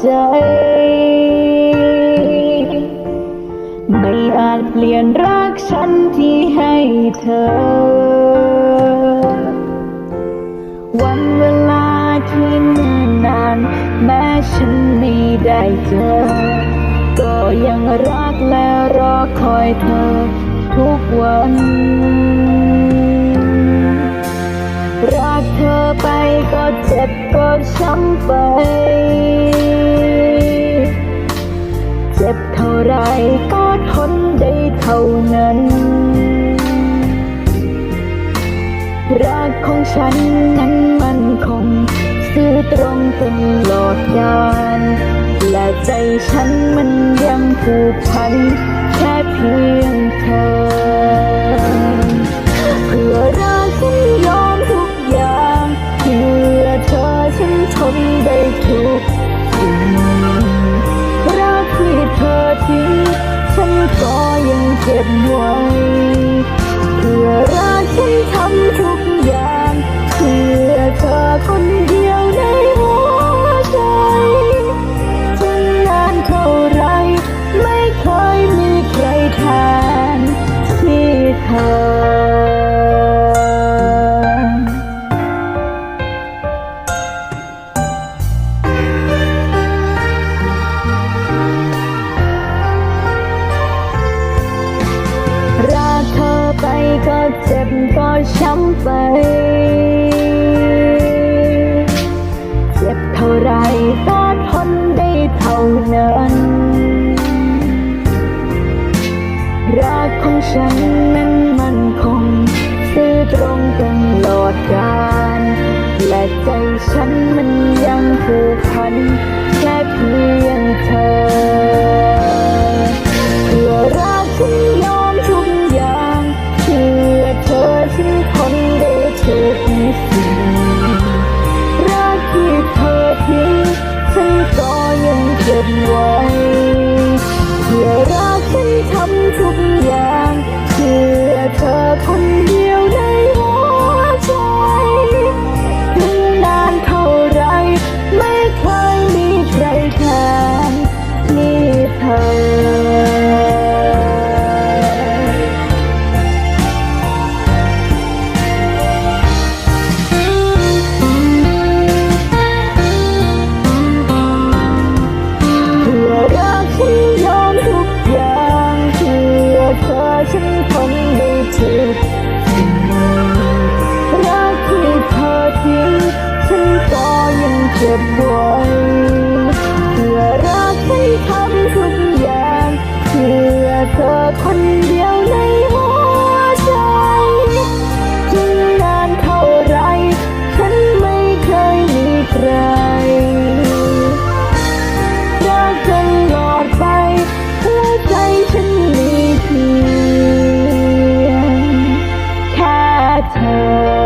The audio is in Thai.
ใจ ไม่อาจเปลี่ยนรักฉันที่ให้เธอ วันเวลาที่เนิ่นนาน แม้ฉันไม่ได้เจอ ก็ยังรักและรอคอยเธอ ทุกวันรักเธอไปก็เจ็บก็ช้ำไป จ็บเท่าไรก็ทนได้เท่านั้น รักของฉันนั้นมันคง ซื่อตรงตลอดกาลและใจฉันมันยังผูกพัน แค่เพียงเธอ เพื่อรักฉันยอมทุกอย่าง เพื่อเธอฉันทนได้ทุก ฉันก็ยังเก็บไว้เพื่อรักฉันทำทุกอย่างเพื่อเธอคนเดียว ก็เจ็บก็ช้ำไป เจ็บเท่าไรก็ทนได้เท่านั้น รักของฉันนั้นมันคง ซื่อตรงตลอดกาลและใจฉันมันยังผูกพัน รักที่เธอทิ้งฉันก็ยังเก็บไว้ ก็ป่วยเพื่อรักให้ทำทุกอย่างเพื่อเธอคนเดียวในหัวใจยิ่งนานเท่าไร ฉันไม่เคยมีใครรักจนหลอดไปหัวใจฉันมีเพียงแค่เธอ